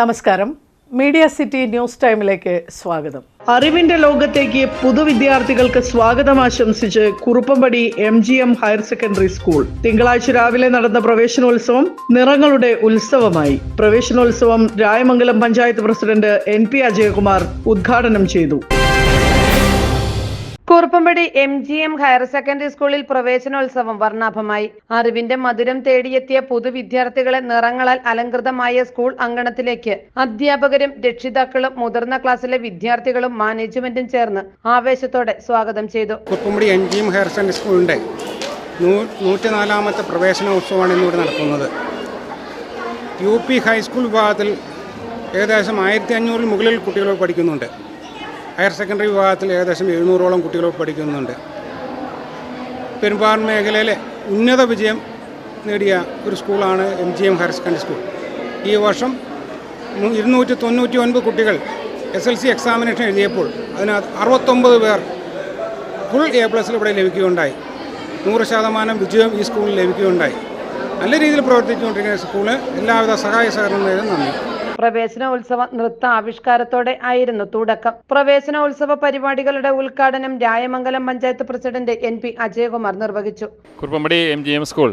നമസ്കാരം. Media city news ടൈമിലേക്ക് സ്വാഗതം. അറിവിന്റെ ലോകത്തേക്ക് പുതുവിദ്യാർത്ഥികൾക്ക് സ്വാഗതം ആശംസിച്ച് Kuruppampady M G M higher secondary school. തിങ്കളാഴ്ച രാവിലെ നടന്ന പ്രവേശനോത്സവം നിറങ്ങളുടെ ഉത്സവമായി. പ്രവേശനോത്സവം Rayamangalam panchayat president N P Ajayakumar ഉദ്ഘാടനം ചെയ്തു. Kuruppampady M G M higher secondary സ്കൂളിൽ പ്രവേശനോത്സവം വർണാഭമായി. അറിവിന്റെ മധുരം തേടിയെത്തിയ പുതുവിദ്യാർത്ഥികളെ നിറങ്ങളാൽ അലങ്കൃതമായ സ്കൂൾ അങ്കണത്തിലേക്ക് അധ്യാപകരും രക്ഷിതാക്കളും മുതിർന്ന ക്ലാസ്സിലെ വിദ്യാർത്ഥികളും മാനേജ്മെന്റും ചേർന്ന് ആവേശത്തോടെ സ്വാഗതം ചെയ്തു. Kuruppampady M G M higher secondary സ്കൂളിന്റെ നൂറ്റിനാലാമത്തെ പ്രവേശനോത്സവമാണ് ഇന്നിവിടെ നടക്കുന്നത്. യു പി ഹൈസ്കൂൾ വിഭാഗത്തിൽ ഏകദേശം ആയിരത്തി അഞ്ഞൂറിൽ മുകളിൽ കുട്ടികൾ പഠിക്കുന്നുണ്ട്. ഹയർ സെക്കൻഡറി വിഭാഗത്തിൽ ഏകദേശം എഴുന്നൂറോളം കുട്ടികൾ പഠിക്കുന്നുണ്ട്. പെരുമ്പാവൂർ മേഖലയിലെ ഉന്നത വിജയം നേടിയ ഒരു സ്കൂളാണ് M G M higher secondary school. ഈ വർഷം ഇരുന്നൂറ്റി തൊണ്ണൂറ്റി ഒൻപത് കുട്ടികൾ എസ് എൽ സി എക്സാമിനേഷൻ എഴുതിയപ്പോൾ അതിനകത്ത് അറുപത്തൊമ്പത് പേർ ഫുൾ എ പ്ലസിൽ ഇവിടെ ലഭിക്കുകയുണ്ടായി. നൂറ് ശതമാനം വിജയം ഈ സ്കൂളിൽ ലഭിക്കുകയുണ്ടായി. നല്ല രീതിയിൽ പ്രവർത്തിച്ചുകൊണ്ടിരിക്കുന്ന സ്കൂൾ എല്ലാവിധ സഹായ സഹകരണങ്ങളും നന്ദി. പ്രവേശനോത്സവ നൃത്ത ആവിഷ്കാരത്തോടെ ആയിരുന്നു തുടക്കം. പ്രവേശനോത്സവ പരിപാടികളുടെ ഉദ്ഘാടനം Rayamangalam panchayat president N P Ajayakumar നിർവഹിച്ചു. Kuruppampady M G M school.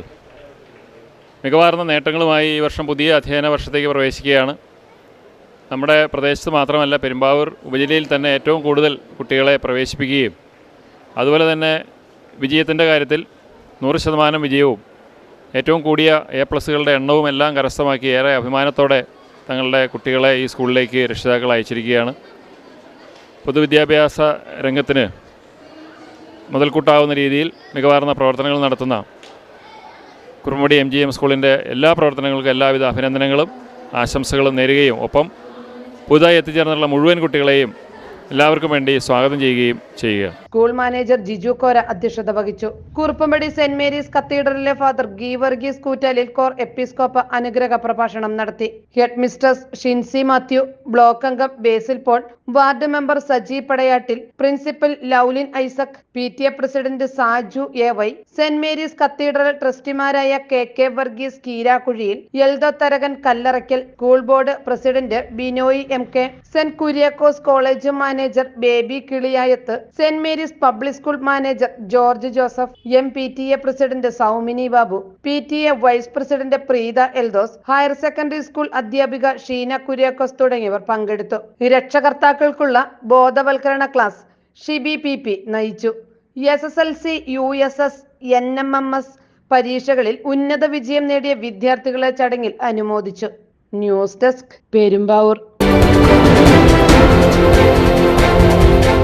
മികവാർന്ന നേട്ടങ്ങളുമായി ഈ വർഷം പുതിയ അധ്യയന വർഷത്തേക്ക് പ്രവേശിക്കുകയാണ്. നമ്മുടെ പ്രദേശത്ത് മാത്രമല്ല പെരുമ്പാവൂർ ഉപജില്ലയിൽ തന്നെ ഏറ്റവും കൂടുതൽ കുട്ടികളെ പ്രവേശിപ്പിക്കുകയും അതുപോലെ തന്നെ വിജയത്തിന്റെ കാര്യത്തിൽ നൂറ് ശതമാനം വിജയവും ഏറ്റവും കൂടിയ എ പ്ലസുകളുടെ എണ്ണവും എല്ലാം കരസ്ഥമാക്കി ഏറെ അഭിമാനത്തോടെ തങ്ങളുടെ കുട്ടികളെ ഈ സ്കൂളിലേക്ക് രക്ഷിതാക്കൾ അയച്ചിരിക്കുകയാണ്. പൊതുവിദ്യാഭ്യാസ രംഗത്തിന് മുതൽക്കൂട്ടാവുന്ന രീതിയിൽ മികവാർന്ന പ്രവർത്തനങ്ങൾ നടത്തുന്ന കുറുമ്പടി എം ജി എം സ്കൂളിന്റെ എല്ലാ പ്രവർത്തനങ്ങൾക്കും എല്ലാവിധ അഭിനന്ദനങ്ങളും ആശംസകളും നേരുകയും ഒപ്പം പുതുതായി എത്തിച്ചേർന്നുള്ള മുഴുവൻ കുട്ടികളെയും എല്ലാവർക്കും വേണ്ടി സ്വാഗതം ചെയ്യുകയും ചെയ്യുക. സ്കൂൾ മാനേജർ ജിജു കോര അധ്യക്ഷത വഹിച്ചു. Kuruppampady saint Mary's കത്തീഡ്രലിലെ father Geevarghese Koottalil cor episcopa അനുഗ്രഹ പ്രഭാഷണം നടത്തി. ഹെഡ് ഷിൻസി മാത്യു ബ്ലോക്ക് അംഗം Basil Paul ward member Saji Padayattil principal Lovelin Isaac P T A president Saju A Y saint Mary's cathedral ട്രസ്റ്റിമാരായ K K Varghese Keerakkuzhiyil Eldho Tharakan Kallarackal school board president Binoy M K saint Kuriakose college manager Baby Kiliyayath saint Mary's public school manager George Joseph M P T A president Saumini Babu P T A vice president Preetha Eldhose higher secondary school അധ്യാപിക ഷീന കുര്യാക്കോസ് തുടങ്ങിയവർ പങ്കെടുത്തു. രക്ഷകർത്താക്കൾക്കുള്ള ബോധവൽക്കരണ class Shibi P P നയിച്ചു. S S L C U S S N M M S പരീക്ഷകളിൽ ഉന്നത വിജയം നേടിയ വിദ്യാർത്ഥികളെ ചടങ്ങിൽ അനുമോദിച്ചു. News desk Perumbavoor.